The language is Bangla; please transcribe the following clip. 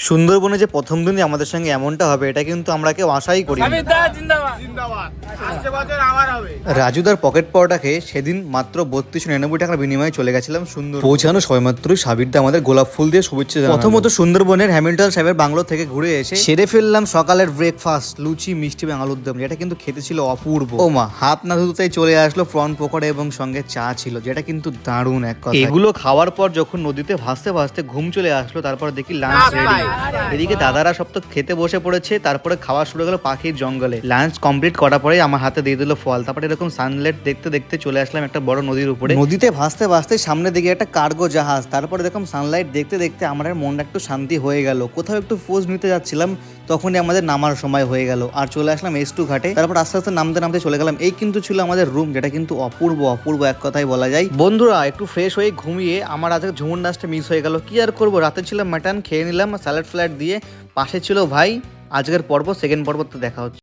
সুন্দরবনে যে প্রথম দিনই আমাদের সঙ্গে এমনটা হবে এটা কিন্তু আমরা কেউ আশাই করি রাজুদার পকেট পাওয়াটা খেয়ে সেদিন মাত্র বত্রিশশো নিরানব্বই টাকার বিনিময়ে চলে গেছিলাম সুন্দর পৌঁছানো সবেমাত্রই সাবিরদা আমাদের গোলাপ ফুল দিয়ে শুভেচ্ছা প্রথমত সুন্দরবনের হ্যামিল্টন সাহেবের বাংলো থেকে ঘুরে এসে সেরে ফেললাম সকালের ব্রেকফাস্ট লুচি মিষ্টি এবং আলুর দম যেটা কিন্তু খেতে ছিল অপূর্ব। ও মা হাত না ধুতেই চলে আসলো ফ্রন্ট পকোড়া এবং সঙ্গে চা ছিল যেটা কিন্তু দারুণ এক কথা এগুলো খাওয়ার পর যখন নদীতে ভাসতে ভাসতে ঘুম চলে আসলো তারপর দেখি লাঞ্চ রেডি এদিকে দাদারা সব তো খেতে বসে পড়েছে তারপরে খাওয়া শুরু গেলো পাখির জঙ্গলে। লাঞ্চ কমপ্লিট করার পরে আমার হাতে দিয়ে দিল ফল। তারপরে এরকম সানলাইট দেখতে দেখতে চলে আসলাম একটা বড় নদীর উপরে। নদীতে ভাসতে ভাসতে সামনে দিকে একটা কার্গো জাহাজ। তারপরে দেখলাম সানলাইট দেখতে দেখতে আমার মনটা একটু শান্তি হয়ে গেল। কোথাও একটু ফোজ নিতে যাচ্ছিলাম তখনই আমাদের নামার সময় হয়ে গেল। আর চলে আসলাম এস টু ঘাটে। তারপর আস্তে আস্তে নামতে নামতে চলে গেলাম। এই কিন্তু ছিল আমাদের রুম যেটা কিন্তু অপূর্ব অপূর্ব এক কথাই বলা যায়। বন্ধুরা, একটু ফ্রেশ হয়ে ঘুমিয়ে আমার আজকে ঝুমুর নাচটা মিস হয়ে গেল। কি আর করব? রাতে ছিল মাটন খেয়ে নিলাম স্যালাড ফ্ল্যাট দিয়ে পাশে ছিল ভাই। আজকের পর্ব সেকেন্ড পর্ব তো দেখা হচ্ছে।